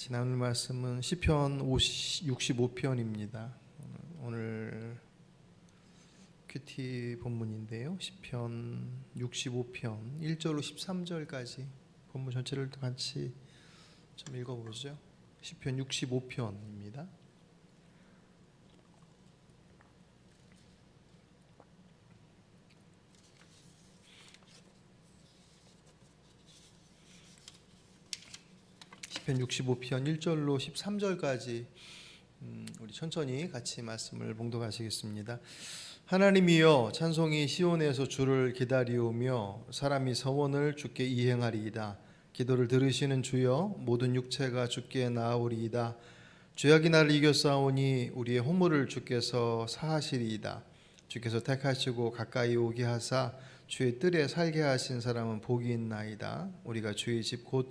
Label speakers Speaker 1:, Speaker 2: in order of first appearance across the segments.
Speaker 1: 같이 나눌 말씀은 시편 65편입니다. 오늘 큐티 본문인데요. 시편 65편 1절로 13절까지 본문 전체를 같이 좀 읽어보죠. 시편 65편입니다. 시편 65편 1절로 13절까지 음, 우리 천천히 같이 말씀을 봉독하시겠습니다. 하나님이여 찬송이 시온에서 주를 기다리오며 사람이 서원을 주께 이행하리이다. 기도를 들으시는 주여 모든 육체가 주께 나아오리이다. 죄악이 나를 이겼사오니 우리의 허물을 주께서 사하시리이다. 주께서 택하시고 가까이 오게 하사 주의 뜰에 살게 하신 사람은 복이 있나이다. 우리가 주의 집곧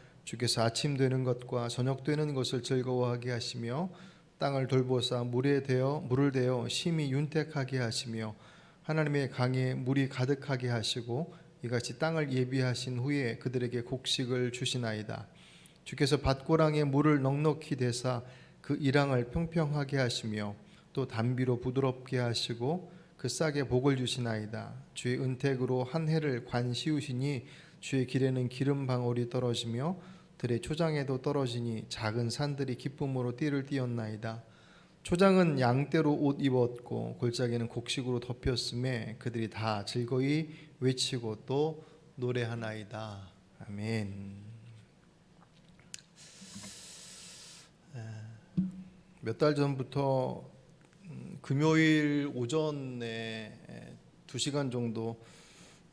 Speaker 1: 주께서 아침 되는 것과 저녁 되는 것을 즐거워하게 하시며 땅을 돌보사 물에 대어 물을 대어 심히 윤택하게 하시며 하나님의 강에 물이 가득하게 하시고 이같이 땅을 예비하신 후에 그들에게 곡식을 주시나이다. 주께서 밭고랑에 물을 넉넉히 대사 그 이랑을 평평하게 하시며 또 담비로 부드럽게 하시고 그 싹에 복을 주시나이다. 주의 은택으로 한 해를 관 씌우시니 주의 길에는 기름 방울이 떨어지며 들의 초장에도 떨어지니 작은 산들이 기쁨으로 띠를 띠었나이다. 초장은 양떼로 옷 입었고 골짜기는 곡식으로 덮였음에 그들이 다 즐거이 외치고 또 노래하나이다. 아멘. 몇 달 전부터 음, 금요일 오전에 두 시간 정도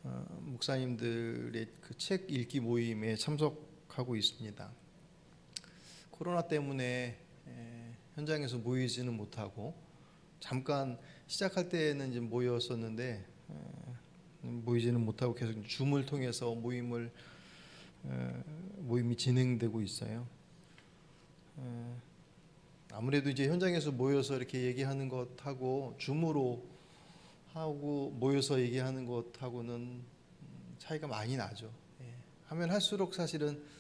Speaker 1: 어, 목사님들의 그 책 읽기 모임에 참석 하고 있습니다. 코로나 때문에 에, 현장에서 모이지는 못하고 잠깐 시작할 때는 이제 모였었는데 에, 모이지는 못하고 계속 줌을 통해서 모임을 에, 모임이 진행되고 있어요. 에, 아무래도 이제 현장에서 모여서 이렇게 얘기하는 것하고 줌으로 하고 모여서 얘기하는 것하고는 음, 차이가 많이 나죠. 예. 하면 할수록 사실은 아,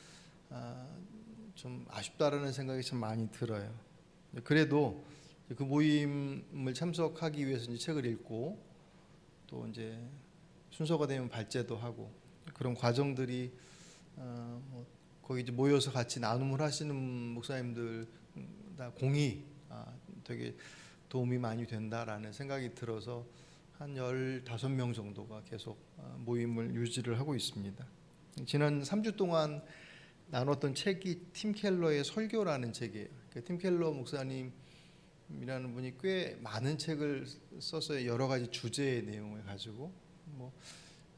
Speaker 1: 좀 아쉽다라는 생각이 참 많이 들어요. 그래도 그 모임을 참석하기 위해서 이제 책을 읽고 또 이제 순서가 되면 발제도 하고 그런 과정들이 어, 뭐 거기 이제 모여서 같이 나눔을 하시는 목사님들 다 공이 아, 되게 도움이 많이 된다라는 생각이 들어서 한 15명 정도가 계속 아, 모임을 유지를 하고 있습니다. 지난 3주 동안 나눴던 책이 팀 켈러의 설교라는 책이에요. 그팀 켈러 목사님이라는 분이 꽤 많은 책을 써서 여러 가지 주제의 내용을 가지고 뭐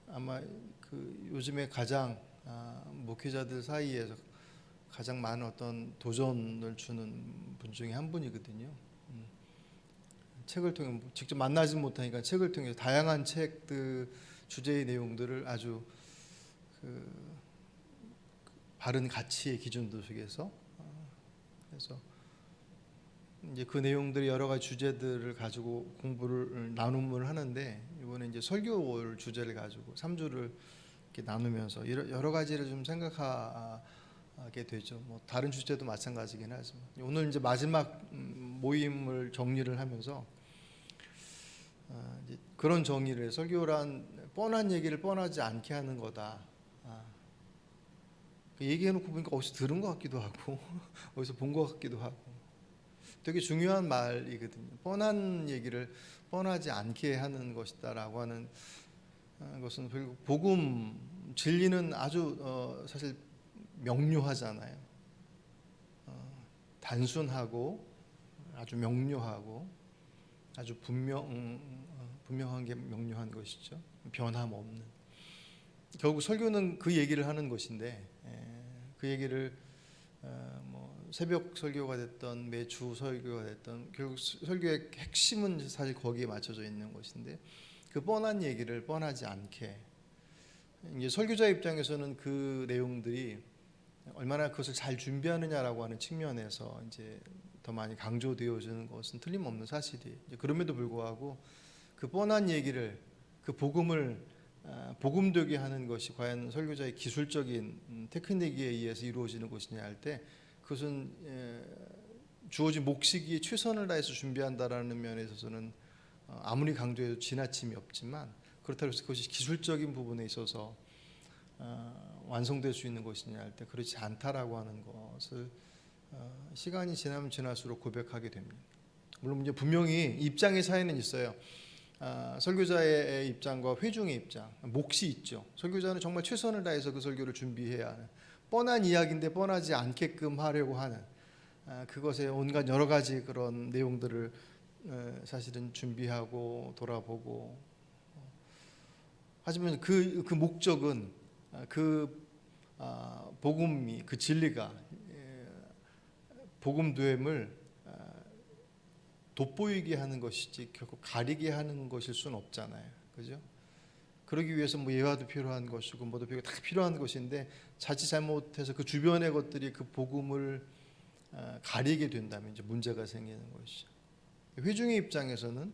Speaker 1: 아마 그 요즘에 가장 아, 목회자들 사이에서 가장 많은 어떤 도전을 주는 분 중에 한 분이거든요. 음. 책을 통해 뭐 직접 만나지 못하니까 책을 통해서 다양한 책들 주제의 내용들을 아주 그 바른 가치의 기준도 속에서 어, 그래서 이제 그 내용들이 여러 가지 주제들을 가지고 공부를 나눔을 하는데 이번에 이제 설교를 주제를 가지고 3주를 이렇게 나누면서 여러 가지를 좀 생각하게 되죠. 뭐 다른 주제도 마찬가지긴 하지만 오늘 이제 마지막 음, 모임을 정리를 하면서 아, 이제 그런 정의를 설교란 뻔한 얘기를 뻔하지 않게 하는 거다. 아, 그 얘기해놓고 보니까 어디서 들은 것 같기도 하고 어디서 본 것 같기도 하고 되게 중요한 말이거든요. 뻔한 얘기를 뻔하지 않게 하는 것이다라고 하는 아, 것은 결국 복음 진리는 아주 어, 사실 명료하잖아요. 어, 단순하고 아주 명료하고 아주 분명 음, 어, 분명한 게 명료한 것이죠. 변함 없는. 결국 설교는 그 얘기를 하는 것인데 에, 그 얘기를 어, 뭐 새벽 설교가 됐던 매주 설교가 됐던 결국 스- 설교의 핵심은 사실 거기에 맞춰져 있는 것인데 그 뻔한 얘기를 뻔하지 않게 이제 설교자 입장에서는 그 내용들이 얼마나 그것을 잘 준비하느냐라고 하는 측면에서 이제 더 많이 강조되어지는 것은 틀림없는 사실이. 그럼에도 불구하고 그 뻔한 얘기를 그 복음을 아, 복음 되게 하는 것이 과연 설교자의 기술적인 음, 테크닉에 의해서 이루어지는 것이냐 할 때 그것은 에, 주어진 몫이기에 최선을 다해서 준비한다라는 면에 있어서는 어, 아무리 강조해도 지나침이 없지만 그렇다고 해서 그것이 기술적인 부분에 있어서 어, 완성될 수 있는 것이냐 할 때 그렇지 않다라고 하는 것을 어, 시간이 지나면 지날수록 고백하게 됩니다. 물론 이제 분명히 입장의 차이는 있어요. 아, 설교자의 입장과 회중의 입장, 몫이 있죠. 설교자는 정말 최선을 다해서 그 설교를 준비해야 하는 뻔한 이야기인데 뻔하지 않게끔 하려고 하는 아, 그것에 온갖 여러 가지 그런 내용들을 에, 사실은 준비하고 돌아보고 하지만 그, 그 목적은 아, 그 아, 복음이 그 진리가 예, 복음됨을 아, 돋보이게 하는 것이지 결국 가리게 하는 것일 수는 없잖아요. 그죠? 그러기 위해서 뭐 예화도 필요한 것이고 뭐도 필요 다 필요한 것인데 자칫 잘못해서 그 주변의 것들이 그 복음을 아, 가리게 된다면 이제 문제가 생기는 것이죠. 회중의 입장에서는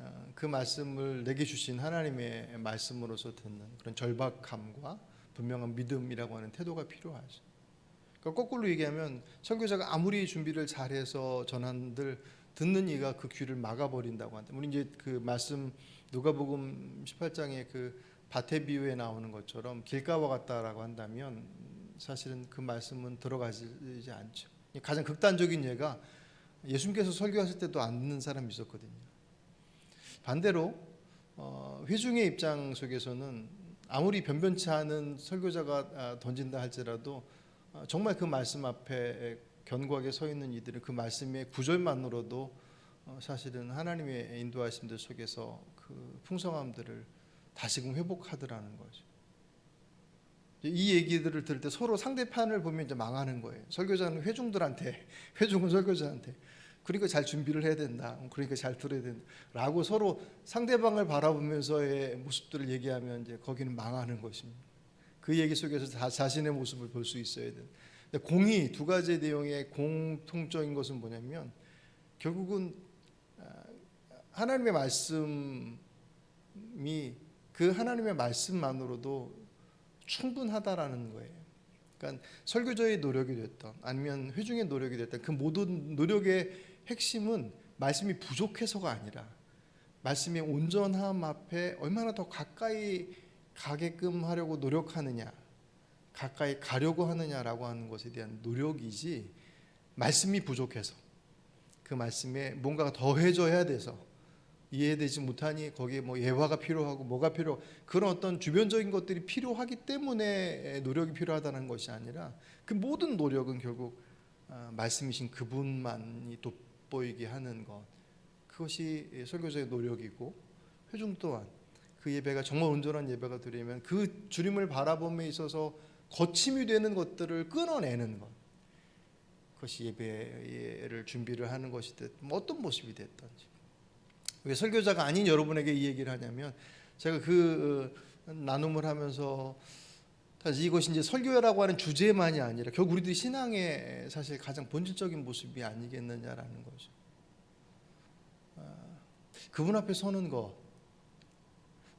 Speaker 1: 아, 그 말씀을 내게 주신 하나님의 말씀으로서 듣는 그런 절박함과 분명한 믿음이라고 하는 태도가 필요하죠. 그러니까 거꾸로 얘기하면 선교자가 아무리 준비를 잘해서 전한들 듣는 이가 그 귀를 막아버린다고 한다. 우리 이제 그 말씀 누가복음 18장의 그 밭의 비유에 나오는 것처럼 길가와 같다라고 한다면 사실은 그 말씀은 들어가지 않죠. 가장 극단적인 예가 예수님께서 설교하실 때도 안 듣는 사람이 있었거든요. 반대로 어, 회중의 입장 속에서는 아무리 변변치 않은 설교자가 아, 던진다 할지라도 어, 정말 그 말씀 앞에 견고하게 서 있는 이들은 그 말씀의 구절만으로도 어, 사실은 하나님의 인도하심들 속에서 그 풍성함들을 다시금 회복하더라는 거죠. 이 얘기들을 들을 때 서로 상대편을 보면 이제 망하는 거예요. 설교자는 회중들한테, 회중은 설교자한테. 그러니까 잘 준비를 해야 된다. 그러니까 잘 들어야 된다. 라고 서로 상대방을 바라보면서의 모습들을 얘기하면 이제 거기는 망하는 것입니다. 그 얘기 속에서 다 자신의 모습을 볼 수 있어야 돼. 근데 공이 두 가지 내용의 공통적인 것은 뭐냐면 결국은 아, 하나님의 말씀이 그 하나님의 말씀만으로도 충분하다라는 거예요. 그러니까 설교자의 노력이 됐던 아니면 회중의 노력이 됐던 그 모든 노력의 핵심은 말씀이 부족해서가 아니라 말씀의 온전함 앞에 얼마나 더 가까이 가게끔 하려고 노력하느냐, 가까이 가려고 하느냐라고 하는 것에 대한 노력이지 말씀이 부족해서 그 말씀에 뭔가가 더해져야 돼서 이해되지 못하니 거기에 뭐 예화가 필요하고 뭐가 필요 그런 어떤 주변적인 것들이 필요하기 때문에 노력이 필요하다는 것이 아니라 그 모든 노력은 결국 아, 말씀이신 그분만이 돋보이게 하는 것. 그것이 설교자의 노력이고 회중 또한 그 예배가 정말 온전한 예배가 드리면 그 주님을 바라봄에 있어서 거침이 되는 것들을 끊어내는 것 그것이 예배를 준비를 하는 것이 뭐 어떤 모습이 됐든지 왜 설교자가 아닌 여러분에게 이 얘기를 하냐면 제가 그 어, 나눔을 하면서 사실 이것이 이제 설교라고 하는 주제만이 아니라 결국 우리들이 신앙의 사실 가장 본질적인 모습이 아니겠느냐라는 거죠. 아, 그분 앞에 서는 것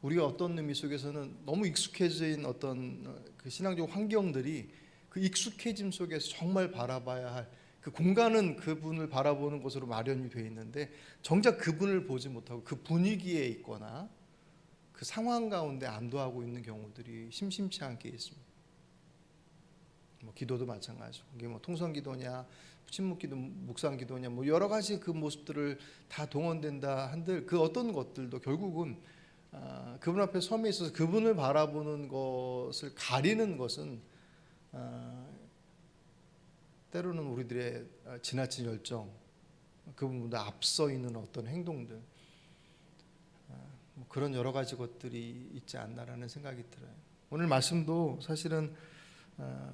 Speaker 1: 우리가 어떤 의미 속에서는 너무 익숙해진 어떤 어, 그 신앙적 환경들이 그 익숙해짐 속에서 정말 바라봐야 할 그 공간은 그분을 바라보는 곳으로 마련이 되어 있는데 정작 그분을 보지 못하고 그 분위기에 있거나 그 상황 가운데 안도하고 있는 경우들이 심심치 않게 있습니다. 뭐 기도도 마찬가지고 이게 뭐 통성 기도냐, 침묵 기도, 묵상 기도냐, 뭐 여러 가지 그 모습들을 다 동원된다 한들 그 어떤 것들도 결국은 아, 그분 앞에 섬에 있어서 그분을 바라보는 것을 가리는 것은 아, 때로는 우리들의 아, 지나친 열정, 그분보다 앞서 있는 어떤 행동들, 아, 뭐 그런 여러 가지 것들이 있지 않나라는 생각이 들어요. 오늘 말씀도 사실은 아,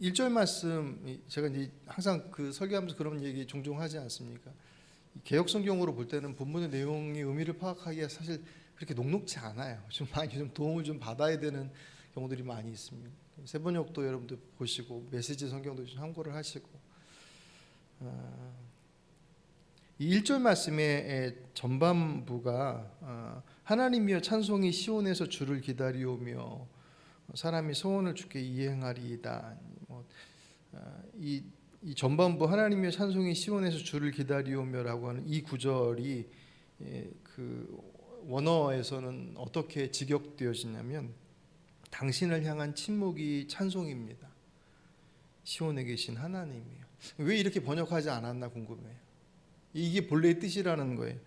Speaker 1: 1절 말씀 이- 제가 이제 항상 그 설교하면서 그런 얘기 종종 하지 않습니까? 이 개혁 성경으로 볼 때는 본문의 내용의 의미를 파악하기가 사실 그렇게 녹록지 않아요. 좀 많이 좀 도움을 좀 받아야 되는 경우들이 많이 있습니다. 세번역도 여러분들 보시고 메시지 성경도 좀 참고를 하시고 아, 이 1절 말씀의 전반부가 아, 하나님이여 찬송이 시온에서 주를 기다리오며 사람이 소원을 주께 이행하리이다. 뭐, 아, 이, 이 전반부 하나님이여 찬송이 시온에서 주를 기다리오며라고 하는 이 구절이 예, 그 원어에서는 어떻게 직역되어지냐면 당신을 향한 침묵이 찬송입니다. 시온에 계신 하나님이요. 왜 이렇게 번역하지 않았나 궁금해요. 이게 본래의 뜻이라는 거예요.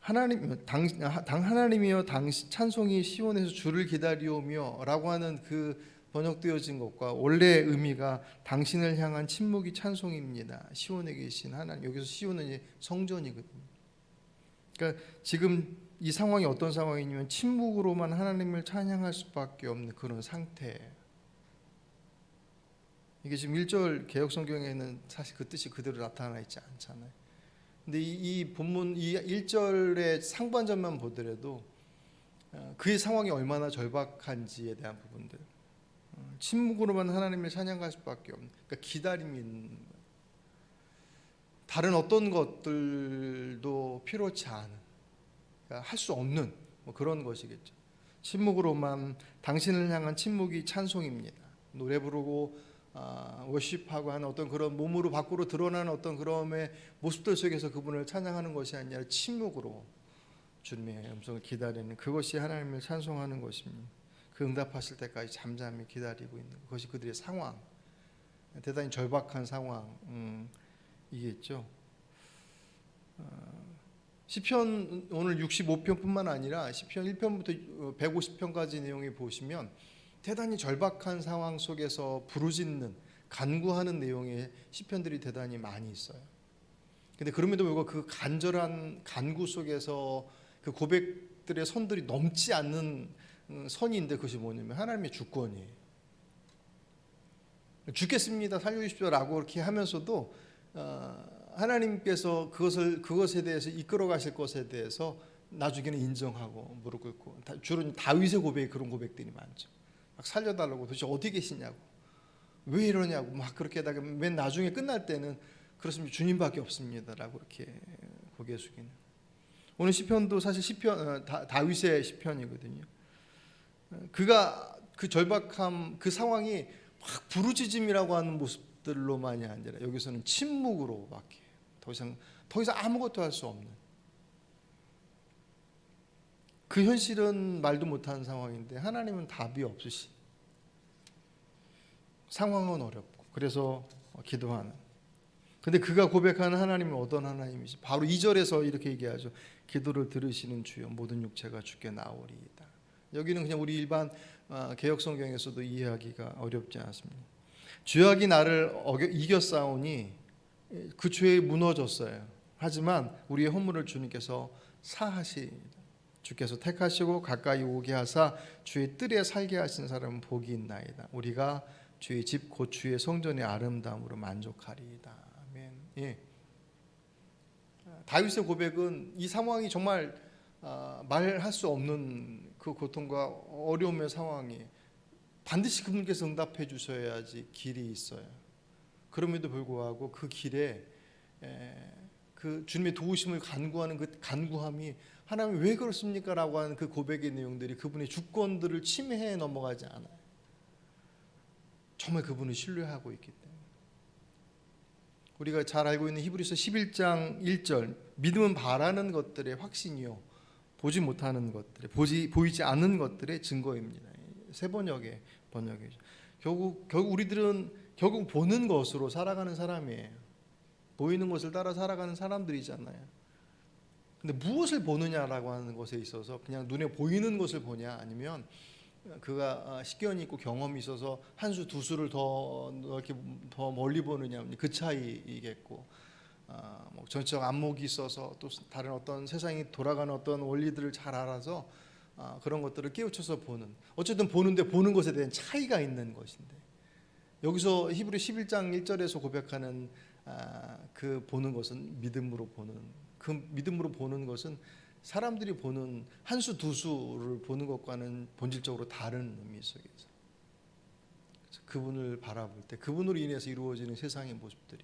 Speaker 1: 하나님 당, 당 하나님이여 당 찬송이 시온에서 주를 기다리오며라고 하는 그 번역되어진 것과 원래 의미가 당신을 향한 침묵이 찬송입니다. 시온에 계신 하나님 여기서 시온은 성전이거든요. 그러니까 지금 이 상황이 어떤 상황이냐면 침묵으로만 하나님을 찬양할 수밖에 없는 그런 상태예요. 이게 지금 1절 개혁 성경에는 사실 그 뜻이 그대로 나타나 있지 않잖아요. 근데 이, 이 본문 이 1절의 상반절만 보더라도 어, 그의 상황이 얼마나 절박한지에 대한 부분들 어, 침묵으로만 하나님을 찬양할 수밖에 없는 그러니까 기다림이 있는 거예요. 다른 어떤 것들도 필요치 않은 그러니까 할 수 없는 뭐 그런 것이겠죠. 침묵으로만 당신을 향한 침묵이 찬송입니다. 노래 부르고 아, 워십하고 하는 어떤 그런 몸으로 밖으로 드러나는 어떤 그런 모습들 속에서 그분을 찬양하는 것이 아니라 침묵으로 주님의 음성을 기다리는 그것이 하나님을 찬송하는 것입니다. 그 응답하실 때까지 잠잠히 기다리고 있는 그것이 그들의 상황, 대단히 절박한 상황이겠죠. 어, 시편 오늘 65편뿐만 아니라 시편 1편부터 150편까지 내용에 보시면 대단히 절박한 상황 속에서 부르짖는 간구하는 내용의 시편들이 대단히 많이 있어요. 근데 그럼에도 불구하고 그 간절한 간구 속에서 그 고백들의 선들이 넘지 않는 음, 선인데 그것이 뭐냐면 하나님의 주권이에요. 죽겠습니다. 살려주십시오라고 이렇게 하면서도 어, 하나님께서 그것을 그것에 대해서 이끌어 가실 것에 대해서 나중에는 인정하고 무릎 꿇고 다- 주로 다윗의 고백이 그런 고백들이 많죠. 막 살려달라고 도대체 어디 계시냐고 왜 이러냐고 막 그렇게 하다가 맨 나중에 끝날 때는 그렇습니다 주님밖에 없습니다라고 이렇게 고개 숙이는 오늘 시편도 사실 시편 어, 다, 다윗의 시편이거든요. 어, 그가 그 절박함 그 상황이 막 부르짖음이라고 하는 모습들로만이 아니라 여기서는 침묵으로밖에 더 이상 더 이상 아무것도 할 수 없는 그 현실은 말도 못하는 상황인데 하나님은 답이 없으시. 상황은 어렵고 그래서 기도하는. 근데 그가 고백하는 하나님은 어떤 하나님이지? 바로 2절에서 이렇게 얘기하죠. 기도를 들으시는 주여 모든 육체가 주께 나오리이다. 여기는 그냥 우리 일반 어, 개혁 성경에서도 이해하기가 어렵지 않습니다. 죄악이 나를 어겨, 이겼사오니 그 죄에 무너졌어요. 하지만 우리의 허물을 주님께서 사하시다. 주께서 택하시고 가까이 오게 하사 주의 뜰에 살게 하신 사람은 복이 있나이다. 우리가 주의 집 곧 주의 성전의 아름다움으로 만족하리이다. 아멘. 예. 다윗의 고백은 이 상황이 정말 아, 말할 수 없는 그 고통과 어려움의 상황이 반드시 그분께서 응답해 주셔야지 길이 있어요. 그럼에도 불구하고 그 길에 에, 그 주님의 도우심을 간구하는 그 간구함이 하나님 왜 그렇습니까라고 하는 그 고백의 내용들이 그분의 주권들을 침해해 넘어가지 않아요. 정말 그분을 신뢰하고 있기 때문에 우리가 잘 알고 있는 히브리서 11장 1절 믿음은 바라는 것들의 확신이요 보지 못하는 것들의 보지 보이지 않는 것들의 증거입니다. 세 번역의 번역이죠. 결국 결국 우리들은 결국 보는 것으로 살아가는 사람이에요. 보이는 것을 따라 살아가는 사람들이잖아요. 근데 무엇을 보느냐라고 하는 것에 있어서 그냥 눈에 보이는 것을 보냐 아니면 그가 식견이 있고 경험이 있어서 한 수 두 수를 더 이렇게 더 멀리 보느냐 그 차이이겠고 아, 뭐 전적 안목이 있어서 또 다른 어떤 세상이 돌아가는 어떤 원리들을 잘 알아서 아, 그런 것들을 깨우쳐서 보는 어쨌든 보는데 보는 것에 대한 차이가 있는 것인데 여기서 히브리 11장 1절에서 고백하는 아, 그 보는 것은 믿음으로 보는 그 믿음으로 보는 것은 사람들이 보는 한 수 두 수를 보는 것과는 본질적으로 다른 의미 속에서 그분을 바라볼 때 그분으로 인해서 이루어지는 세상의 모습들이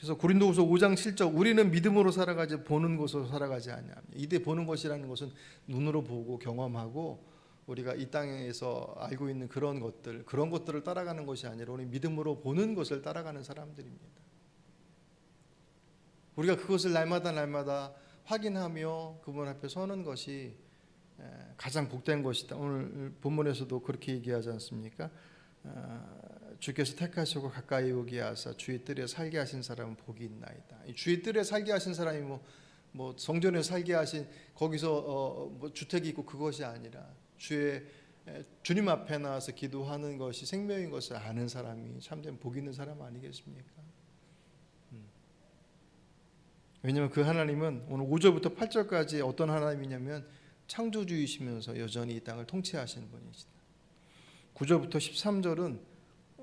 Speaker 1: 그래서 고린도후서 5장 7절 우리는 믿음으로 살아가지 보는 것으로 살아가지 않냐. 이때 보는 것이라는 것은 눈으로 보고 경험하고 우리가 이 땅에서 알고 있는 그런 것들 그런 것들을 따라가는 것이 아니라 우리 믿음으로 보는 것을 따라가는 사람들입니다. 우리가 그것을 날마다 날마다 확인하며 그분 앞에 서는 것이 에, 가장 복된 것이다. 오늘 본문에서도 그렇게 얘기하지 않습니까? 아, 주께서 택하시고 가까이 오게 하사 주의 뜰에 살게 하신 사람은 복이 있나이다. 이 주의 뜰에 살게 하신 사람이 뭐, 뭐 성전에 살게 하신 거기서 어, 뭐 주택이 있고 그것이 아니라 주의 에, 주님 앞에 나와서 기도하는 것이 생명인 것을 아는 사람이 참된 복 있는 사람 아니겠습니까? 음. 왜냐하면 그 하나님은 오늘 5절부터 8절까지 어떤 하나님이냐면 창조주이시면서 여전히 이 땅을 통치하시는 분이시다. 9절부터 13절은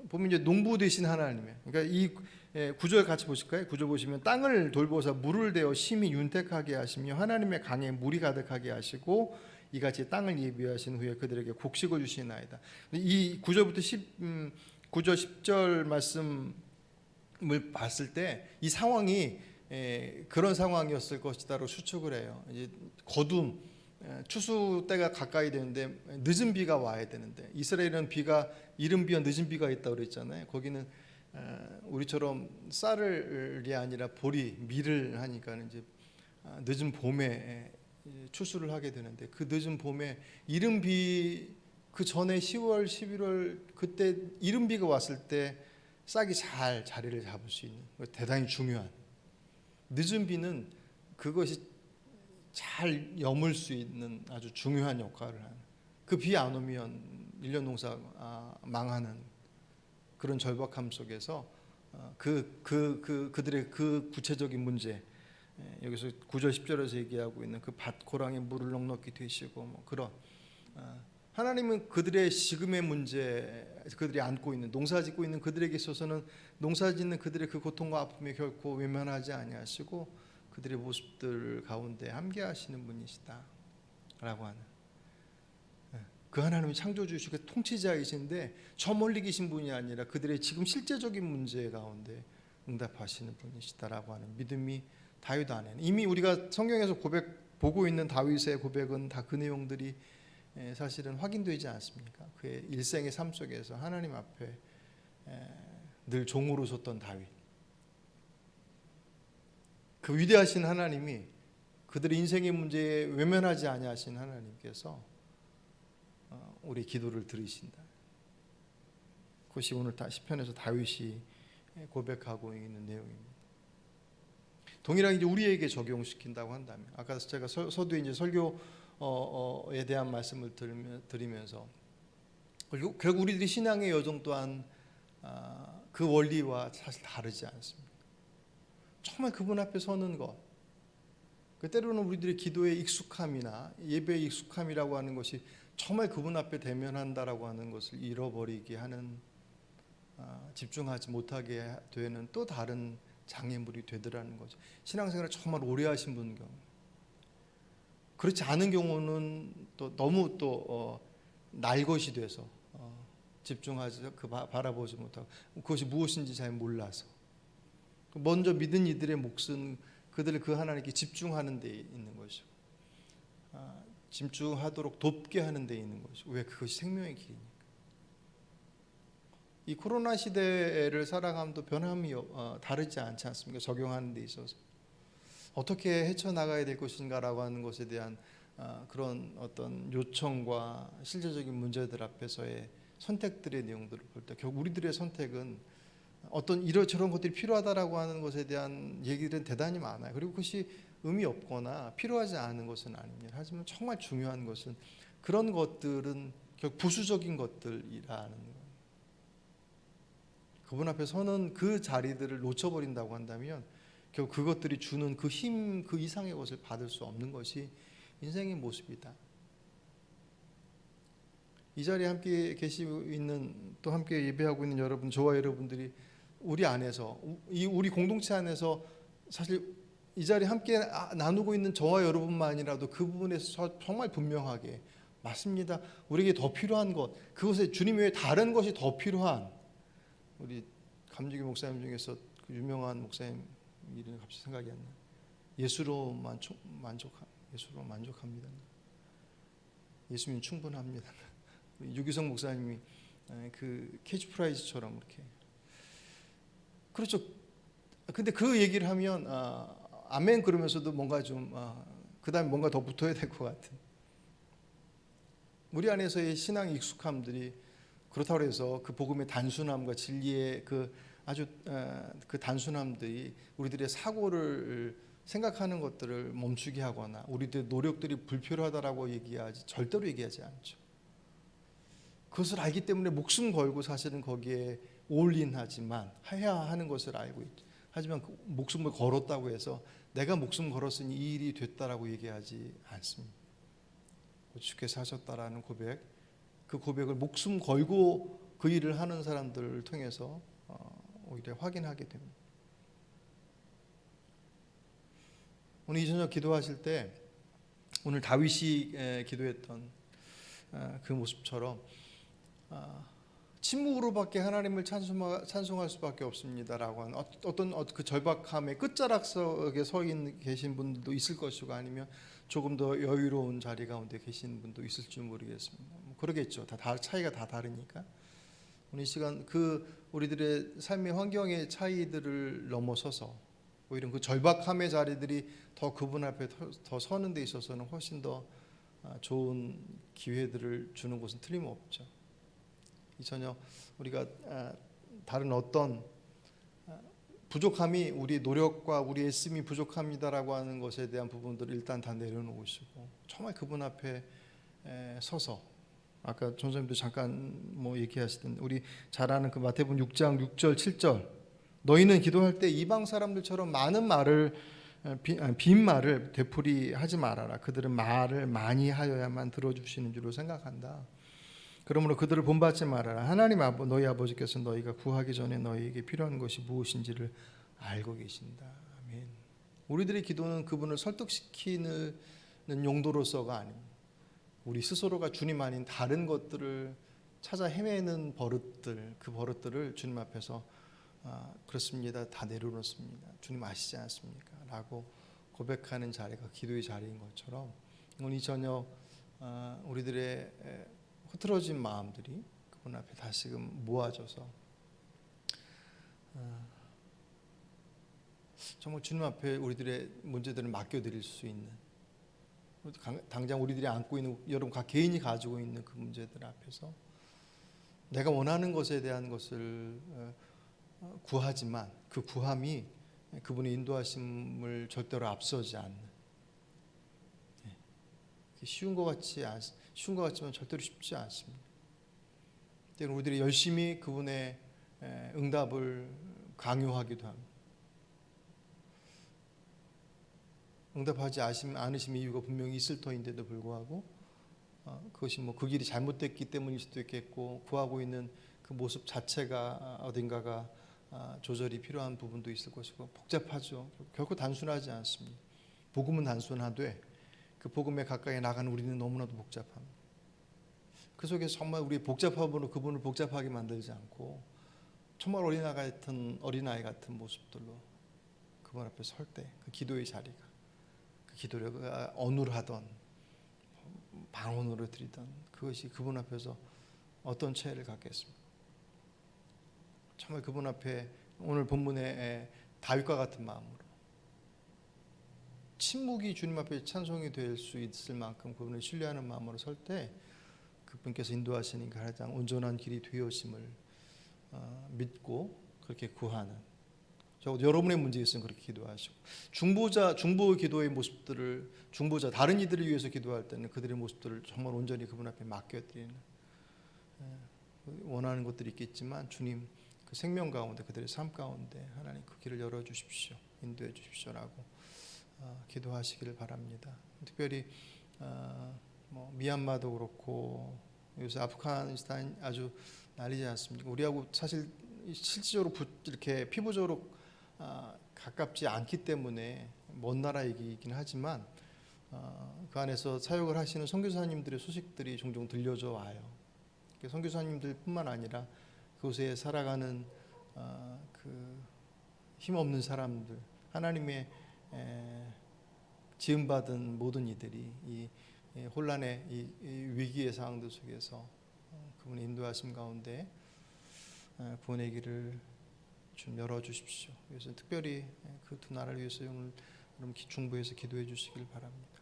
Speaker 1: 보면 이제 농부 되신 하나님이에요. 그러니까 이 예, 9절 같이 보실까요? 9절 보시면 땅을 돌보사 물을 대어 심히 윤택하게 하시며 하나님의 강에 물이 가득하게 하시고 이같이 땅을 예비하신 후에 그들에게 곡식을 주시나이다. 이 9절부터 10 음, 9절 10절 말씀을 봤을 때 이 상황이 에, 그런 상황이었을 것이다로 추측을 해요. 이제 거둠 에, 추수 때가 가까이 되는데 늦은 비가 와야 되는데 이스라엘은 비가 이른 비와 늦은 비가 있다고 그랬잖아요. 거기는 에, 우리처럼 쌀이 아니라 보리 밀을 하니까 이제 아, 늦은 봄에 에, 추수를 하게 되는데 그 늦은 봄에 이른 비 그 전에 10월, 11월 그때 이른 비가 왔을 때 싹이 잘 자리를 잡을 수 있는 거 대단히 중요한 늦은 비는 그것이 잘 여물 수 있는 아주 중요한 역할을 하는 그 비 안 오면 일년 농사 아, 망하는 그런 절박함 속에서 어, 그, 그, 그, 그들의 그 구체적인 문제 예, 여기서 9절 10절에서 얘기하고 있는 그 밭 고랑에 물을 넉넉히 되시고 뭐 그런 어, 하나님은 그들의 지금의 문제 그들이 안고 있는 농사 짓고 있는 그들에게 있어서는 농사 짓는 그들의 그 고통과 아픔이 결코 외면하지 아니하시고 그들의 모습들 가운데 함께 하시는 분이시다 라고 하는 예, 그 하나님이 창조주시고 통치자이신데 저 멀리 계신 분이 아니라 그들의 지금 실제적인 문제 가운데 응답하시는 분이시다라고 하는 믿음이 다윗 안에는 이미 우리가 성경에서 고백 보고 있는 다윗의 고백은 다 그 내용들이 에, 사실은 확인되지 않습니까? 그의 일생의 삶 속에서 하나님 앞에 에, 늘 종으로 섰던 다윗. 그 위대하신 하나님이 그들의 인생의 문제에 외면하지 아니하신 하나님께서 어, 우리 기도를 들으신다. 그것이 오늘 다 시편에서 다윗이 고백하고 있는 내용입니다. 동일하게 이제 우리에게 적용시킨다고 한다면 아까 제가 서, 서두에 이제 설교 어, 어, 에 대한 말씀을 드리면서 결국 우리들이 신앙의 여정 또한 아, 그 원리와 사실 다르지 않습니다. 정말 그분 앞에 서는 것. 그 때로는 우리들의 기도의 익숙함이나 예배의 익숙함이라고 하는 것이 정말 그분 앞에 대면한다라고 하는 것을 잃어버리게 하는 아, 집중하지 못하게 되는 또 다른 장애물이 되더라는 거죠. 신앙생활을 정말 오래 하신 분 경우 그렇지 않은 경우는 또 너무 또 어, 날것이 돼서 어, 집중하지 그 바, 바라보지 못하고 그것이 무엇인지 잘 몰라서 먼저 믿은 이들의 몫은 그들을 그 하나님께 집중하는 데 있는 것이고 아, 집중하도록 돕게 하는 데 있는 것이고 왜? 그것이 생명의 길이니까. 이 코로나 시대를 살아감도 변함이 어, 다르지 않지 않습니까? 적용하는 데 있어서. 어떻게 헤쳐나가야 될 것인가라고 하는 것에 대한 아, 그런 어떤 요청과 실제적인 문제들 앞에서의 선택들의 내용들을 볼 때 결국 우리들의 선택은 어떤 이러저런 것들이 필요하다라고 하는 것에 대한 얘기들은 대단히 많아요. 그리고 그것이 의미 없거나 필요하지 않은 것은 아닙니다. 하지만 정말 중요한 것은 그런 것들은 결국 부수적인 것들이라는. 그분 앞에 서는 그 자리들을 놓쳐버린다고 한다면 결국 그것들이 주는 그 힘, 그 이상의 것을 받을 수 없는 것이 인생의 모습이다. 이 자리에 함께 계시고 있는 또 함께 예배하고 있는 여러분 저와 여러분들이 우리 안에서 이 우리 공동체 안에서 사실 이 자리에 함께 아- 나누고 있는 저와 여러분만이라도 그 부분에서 정말 분명하게 맞습니다. 우리에게 더 필요한 것 그것에 주님 외에 다른 것이 더 필요한 우리 감주기 목사님 중에서 그 유명한 목사님 이름이 갑자기 생각이 안 나. 예수로 만족 만족하 예수로 만족합니다. 예수님 충분합니다. 유기성 목사님이 에, 그 캐치 프라이즈처럼 이렇게 그렇죠. 근데 그 얘기를 하면 아, 아멘 그러면서도 뭔가 좀 아, 그다음에 뭔가 더 붙어야 될 것 같은 우리 안에서의 신앙 익숙함들이 그렇다고 해서 그 복음의 단순함과 진리의 그 아주 어, 그 단순함들이 우리들의 사고를 생각하는 것들을 멈추게 하거나 우리들의 노력들이 불필요하다라고 얘기하지 절대로 얘기하지 않죠. 그것을 알기 때문에 목숨 걸고 사실은 거기에 올인하지만 해야 하는 것을 알고 있죠. 하지만 그 목숨을 걸었다고 해서 내가 목숨 걸었으니 이 일이 됐다라고 얘기하지 않습니다. 주께서 하셨다라는 고백, 그 고백을 목숨 걸고 그 일을 하는 사람들을 통해서 어, 오히려 확인하게 됩니다. 오늘 이 저녁 기도하실 때 오늘 다윗이 에, 기도했던 아, 그 모습처럼 아, 침묵으로밖에 하나님을 찬송할 수밖에 없습니다라고 하는 어- 어떤 어- 그 절박함의 끝자락석에 서 계신 분들도 있을 것이고 아니면 조금 더 여유로운 자리 가운데 계신 분도 있을지 모르겠습니다. 뭐 그러겠죠. 다, 다 차이가 다 다르니까. 오늘 이 시간 그 우리들의 삶의 환경의 차이들을 넘어서서 오히려 그 절박함의 자리들이 더 그분 앞에 더, 더 서는 데 있어서는 훨씬 더 아, 좋은 기회들을 주는 것은 틀림없죠. 이 저녁 우리가 아, 다른 어떤 아, 부족함이 우리 노력과 우리 애씀이 부족합니다라고 하는 것에 대한 부분들을 일단 다 내려놓으시고 정말 그분 앞에 에, 서서 아까 전선님도 잠깐 뭐 얘기하시던 우리 잘 아는 그 마태복음 6장 6절 7절 너희는 기도할 때 이방 사람들처럼 많은 말을 아, 빈 말을 되풀이하지 말아라. 그들은 말을 많이 하여야만 들어주시는 줄로 생각한다. 그러므로 그들을 본받지 말아라. 하나님 아버 너희 아버지께서 너희가 구하기 전에 너희에게 필요한 것이 무엇인지를 알고 계신다. 아멘. 우리들의 기도는 그분을 설득시키는 용도로서가 아닙니다. 우리 스스로가 주님 아닌 다른 것들을 찾아 헤매는 버릇들, 그 버릇들을 주님 앞에서 아, 그렇습니다. 다 내려놓습니다. 주님 아시지 않습니까? 라고 고백하는 자리가 기도의 자리인 것처럼 오늘 이 저녁 아, 우리들의 에, 흐트러진 마음들이 그분 앞에 다시금 모아져서 아, 정말 주님 앞에 우리들의 문제들을 맡겨드릴 수 있는 강- 당장 우리들이 안고 있는 여러분 각 개인이 가지고 있는 그 문제들 앞에서 내가 원하는 것에 대한 것을 어, 어, 구하지만 그 구함이 그분의 인도하심을 절대로 앞서지 않는 예. 쉬운 것 같지 않, 쉬운 것 같지만 절대로 쉽지 않습니다. 때로는 우리들이 열심히 그분의 에, 응답을 강요하기도 합니다. 응답하지 않으신 이유가 분명히 있을 터인데도 불구하고 어, 그것이 뭐 그 길이 잘못됐기 때문일 수도 있겠고 구하고 있는 그 모습 자체가 어딘가가 아, 조절이 필요한 부분도 있을 것이고 복잡하죠. 결코 단순하지 않습니다. 복음은 단순하되 그 복음에 가까이 나가는 우리는 너무나도 복잡합니다. 그 속에서 정말 우리 복잡함으로 그분을 복잡하게 만들지 않고 정말 어린아이 같은 어린아이 같은 모습들로 그분 앞에 설 때 그 기도의 자리가 그 기도를 어눌하던 방언으로 드리던 그것이 그분 앞에서 어떤 체를 갖겠습니까? 정말 그분 앞에 오늘 본문의 다윗과 같은 마음으로 침묵이 주님 앞에 찬송이 될 수 있을 만큼 그분을 신뢰하는 마음으로 설 때 그분께서 인도하시는 가장 온전한 길이 되어심을 어, 믿고 그렇게 구하는. 적어도 여러분의 문제 있으면 그렇게 기도하시고. 중보자 중보 기도의 모습들을 중보자 다른 이들을 위해서 기도할 때는 그들의 모습들을 정말 온전히 그분 앞에 맡겨드리는 예, 원하는 것들이 있겠지만 주님 그 생명 가운데 그들의 삶 가운데 하나님 그 길을 열어 주십시오. 인도해 주십시오라고. 어, 기도하시기를 바랍니다. 특별히 어, 뭐 미얀마도 그렇고 요새 아프가니스탄 아주 난리지 않습니까? 우리하고 사실 실질적으로 부- 이렇게 피부적으로 아, 가깝지 않기 때문에 먼 나라 얘기이긴 하지만 어, 그 안에서 사역을 하시는 선교사님들의 소식들이 종종 들려져 와요. 그 선교사님들뿐만 아니라 그곳에 살아가는 어, 그 힘없는 사람들, 하나님의 에, 지음받은 모든 이들이 이, 이 혼란의 이, 이 위기의 상황들 속에서 어, 그분의 인도하심 가운데 에, 구원의 길을 좀 열어 주십시오. 그래서 특별히 그 두 나라를 위해서 오늘 여러분 기- 중부에서 기도해 주시길 바랍니다.